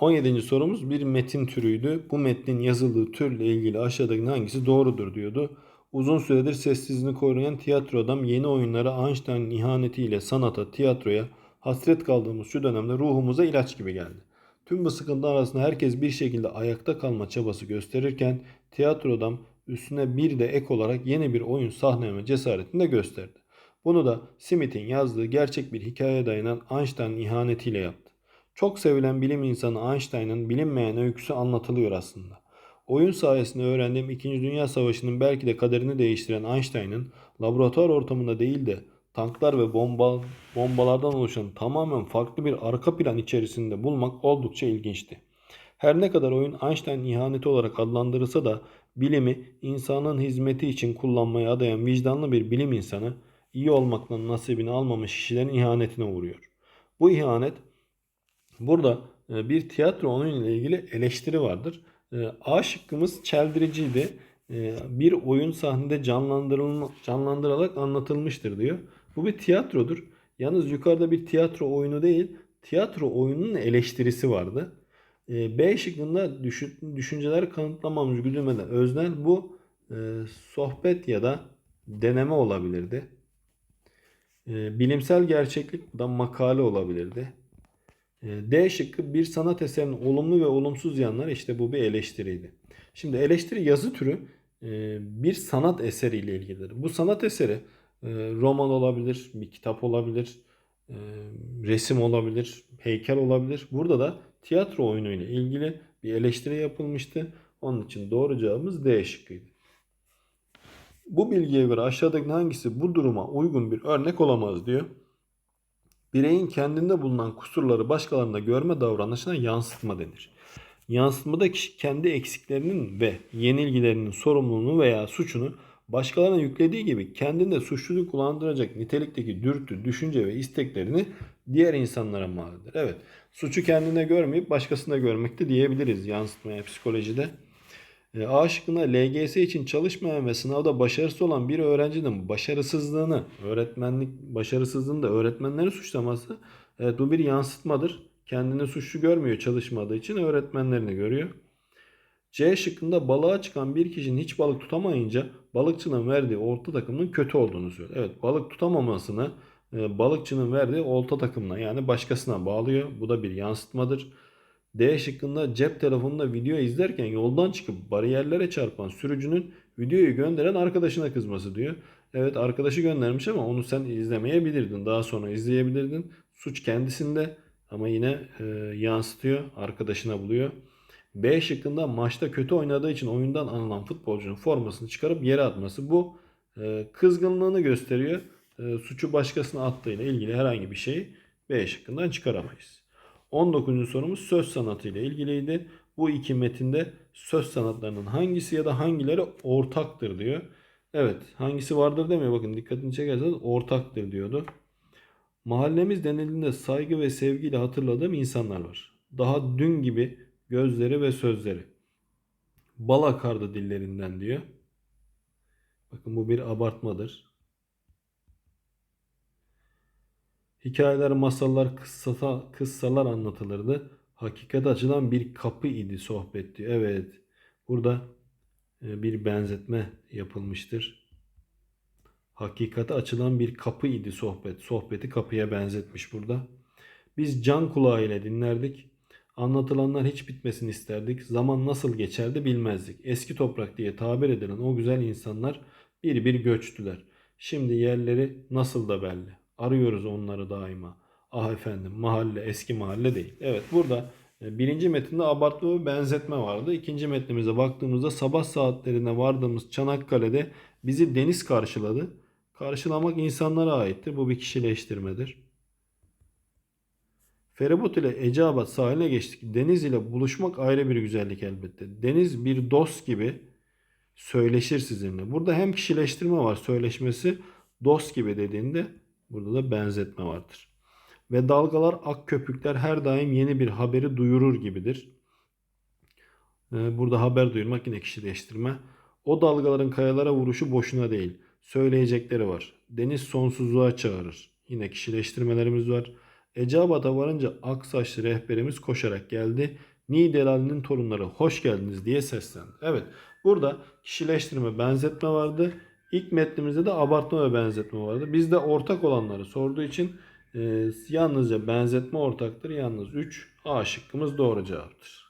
17. sorumuz bir metin türüydü. Bu metnin yazıldığı türle ilgili aşağıdaki hangisi doğrudur diyordu. Uzun süredir sessizliğini koruyan tiyatro adam yeni oyunlara Einstein'ın ihanetiyle sanata, tiyatroya hasret kaldığımız şu dönemde ruhumuza ilaç gibi geldi. Tüm bu sıkıntı arasında herkes bir şekilde ayakta kalma çabası gösterirken tiyatro adam üstüne bir de ek olarak yeni bir oyun sahneleme cesaretini de gösterdi. Bunu da Smith'in yazdığı gerçek bir hikayeye dayanan Einstein'ın ihanetiyle yaptı. Çok sevilen bilim insanı Einstein'ın bilinmeyen öyküsü anlatılıyor aslında. Oyun sayesinde öğrendiğim 2. Dünya Savaşı'nın belki de kaderini değiştiren Einstein'ın laboratuvar ortamında değil de tanklar ve bomba, bombalardan oluşan tamamen farklı bir arka plan içerisinde bulmak oldukça ilginçti. Her ne kadar oyun Einstein ihaneti olarak adlandırılsa da bilimi insanın hizmeti için kullanmaya adayan vicdanlı bir bilim insanı iyi olmaktan nasibini almamış kişilerin ihanetine uğruyor. Bu ihanet Burada e, bir tiyatro oyunu ile ilgili eleştiri vardır. E, A şıkkımız çeldiriciydi. E, Bir oyun sahnede canlandırılarak anlatılmıştır diyor. Bu bir tiyatrodur. Yalnız yukarıda bir tiyatro oyunu değil, tiyatro oyununun eleştirisi vardı. B şıkkında düşün, düşünceler kanıtlamamış güdülmeden öznel bu sohbet ya da deneme olabilirdi. Bilimsel gerçeklik da makale olabilirdi. E, D şıkkı bir sanat eserinin olumlu ve olumsuz yanları işte bu bir eleştiriydi. Şimdi eleştiri yazı türü e, bir sanat eseriyle ilgilidir. Bu sanat eseri e, roman olabilir, bir kitap olabilir, resim olabilir, heykel olabilir. Burada da tiyatro oyunu ile ilgili bir eleştiri yapılmıştı. Onun için doğru cevabımız D şıkkıydı. Bu bilgiye göre aşağıdaki hangisi bu duruma uygun bir örnek olamaz diyor. Bireyin kendinde bulunan kusurları başkalarında görme davranışına yansıtma denir. Yansıtmada kişi kendi eksiklerinin ve yenilgilerinin sorumluluğunu veya suçunu başkalarına yüklediği gibi kendinde suçluluk kullandıracak nitelikteki dürtü, düşünce ve isteklerini diğer insanlara mal eder. Evet, suçu kendine görmeyip başkasında görmekte diyebiliriz yansıtmaya psikolojide. E, A şıkkında LGS için çalışmayan ve sınavda başarısız olan bir öğrencinin başarısızlığını, öğretmenlik başarısızlığını da öğretmenleri suçlaması evet bu bir yansıtmadır. Kendini suçlu görmüyor çalışmadığı için öğretmenlerini görüyor. C şıkkında balığa çıkan bir kişinin hiç balık tutamayınca balıkçının verdiği olta takımının kötü olduğunu söylüyor. Evet balık tutamamasını e, balıkçının verdiği olta takımına yani başkasına bağlıyor. Bu da bir yansıtmadır. D şıkkında cep telefonunda video izlerken yoldan çıkıp bariyerlere çarpan sürücünün videoyu gönderen arkadaşına kızması diyor. Evet arkadaşı göndermiş ama onu sen izlemeyebilirdin. Daha sonra izleyebilirdin. Suç kendisinde ama yine e, yansıtıyor. Arkadaşına buluyor. B şıkkında maçta kötü oynadığı için oyundan alınan futbolcunun formasını çıkarıp yere atması. Bu e, kızgınlığını gösteriyor. E, suçu başkasına attığıyla ilgili herhangi bir şeyi B şıkkından çıkaramayız. 19. sorumuz söz sanatı ile ilgiliydi. Bu iki metinde söz sanatlarının hangisi ya da hangileri ortaktır diyor. Evet hangisi vardır demiyor bakın dikkatini çekerseniz ortaktır diyordu. Mahallemiz denildiğinde saygı ve sevgiyle hatırladığım insanlar var. Daha dün gibi gözleri ve sözleri. Bal akardı dillerinden diyor. Bakın bu bir abartmadır. Hikayeler, masallar, kıssata, kıssalar anlatılırdı. Hakikate açılan bir kapı idi sohbet diyor. Evet. Burada e, bir benzetme yapılmıştır. Hakikate açılan bir kapı idi sohbet. Sohbeti kapıya benzetmiş burada. Biz can kulağı ile dinlerdik. Anlatılanlar hiç bitmesini isterdik. Zaman nasıl geçerdi bilmezdik. Eski toprak diye tabir edilen o güzel insanlar bir bir göçtüler. Şimdi yerleri nasıl da belli. Arıyoruz onları daima. Ah efendim mahalle eski mahalle değil. Evet burada e, birinci metinde abartma ve benzetme vardı. İkinci metnimize baktığımızda sabah saatlerine vardığımız Çanakkale'de bizi deniz karşıladı. Karşılamak insanlara aittir. Bu bir kişileştirmedir. Feribot ile Eceabat sahiline geçtik. Deniz ile buluşmak ayrı bir güzellik elbette. Deniz bir dost gibi söyleşir sizinle. Burada hem kişileştirme var söyleşmesi dost gibi dediğinde Burada da benzetme vardır. Ve dalgalar ak köpükler her daim yeni bir haberi duyurur gibidir. Ee, burada haber duyurmak yine kişileştirme. O dalgaların kayalara vuruşu boşuna değil. Söyleyecekleri var. Deniz sonsuzluğa çağırır. Yine kişileştirmelerimiz var. Eceabat'a varınca Aksaçlı rehberimiz koşarak geldi. Niğdelali'nin torunları hoş geldiniz diye seslendi. Evet burada kişileştirme benzetme vardı. İlk metnimizde de abartma ve benzetme vardı. Bizde ortak olanları sorduğu için e, yalnızca benzetme ortaktır. Yalnız 3 A şıkkımız doğru cevaptır.